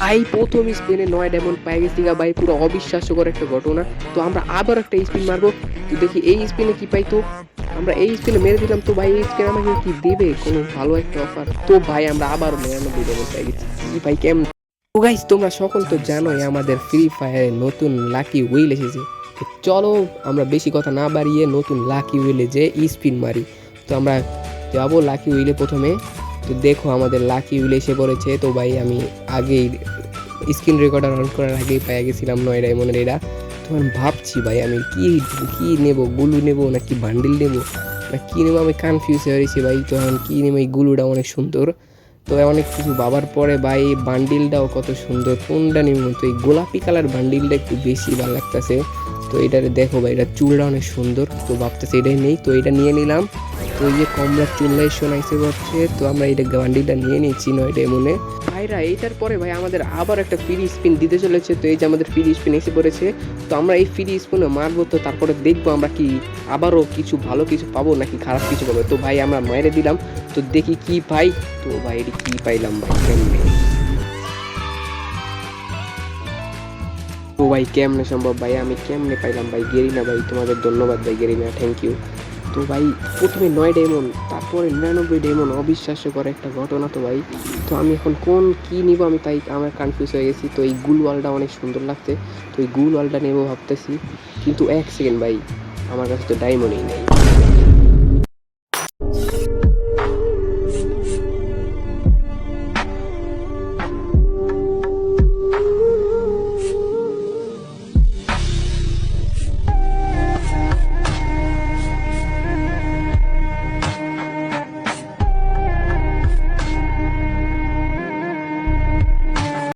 ভাই প্রথম স্পিনে নয় ডায়মন্ড পাই গেছি ভাই, পুরো অবিশ্বাস্যকর একটা ঘটনা। তো আমরা আবার একটা স্পিন মারবো। তো দেখি এই স্পিনে কি পাই তো? আমরা এই স্পিনে মেরে দিলাম তো ভাই, এই স্পিন আমাকে কি দেবে? কোনো ভালো একটা অফার তো ভাই, আমরা আবার নিরানব্বই ডায়মন্ড পাই গেছি। ভাই কেমন? তো গাইস তোমরা সকল তো জানোই আমাদের ফ্রি ফায়ারে নতুন লাকি উইল এসেছে। চলো, আমরা বেশি কথা না বাড়িয়ে নতুন লাকি উইলে যে স্পিন মারি। তো আমরা যাব লাকি উইলে প্রথমে। তো দেখো আমাদের লাকি উইল এসে পড়েছে। তো ভাই, আমি আগেই স্ক্রিন রেকর্ডার অন করার আগেই পেয়ে গেছিলাম নয় ডায়মন্ডের এটা তো আমি ভাবছি ভাই, আমি কি কি নেব? গুলু নেব নাকি বান্ডিল নেব? না কী নেব? আমি কনফিউজ হয়ে রয়েছি ভাই। তো এখন কী নেব? এই গুলুটা অনেক সুন্দর। তো অনেক কিছু বাবার পরে ভাই, বান্ডিলটাও কত সুন্দর। কোনটা নেব তো এই গোলাপি কালার বান্ডিলটা একটু বেশি ভালো লাগতেছে। তো এটা দেখো ভাই, এটা চুলটা অনেক সুন্দর, তো ভাবতেছে এটাই নেই, তো এটা নিয়ে নিলাম। তো এই যে কমলা চুল্লাই শোনাইছে হচ্ছে তো আমরা এটা গান্ডিটা নিয়ে নিচ্ছি নয় মনে ভাইরা, এইটার পরে ভাই আমাদের আবার একটা ফ্রি স্পিন দিতে চলেছে, তো এই যে আমাদের ফ্রি স্পিন এসে পড়েছে, তো আমরা এই ফ্রি স্পিনে মারবো, তো তারপরে দেখব আমরা কি আবারও কিছু ভালো কিছু পাবো নাকি খারাপ কিছু পাবো। তো ভাই আমরা মেরে দিলাম, তো দেখি কি পাই। তো ভাই এটি কি পাইলাম ভাই ভাই, কেমনে সম্ভব ভাই? আমি কেমনে পাইলাম ভাই? গেরিনা ভাই, তোমাদের ধন্যবাদ ভাই গেরিনা থ্যাংক ইউ তো ভাই, প্রথমে নয় ডেমন তারপরে নিরানব্বই ডেমন অবিশ্বাস্যকর একটা ঘটনা তো ভাই। তো আমি এখন কোন কি নিব আমি তাই আমার কনফিউজ হয়ে গেছি। তো এই গুল ওয়ালটা অনেক সুন্দর লাগছে। তো এই গুল ওয়ালটা নেব ভাবতেছি। কিন্তু এক সেকেন্ড ভাই, আমার কাছে তো ডায়মন্ডই নেই।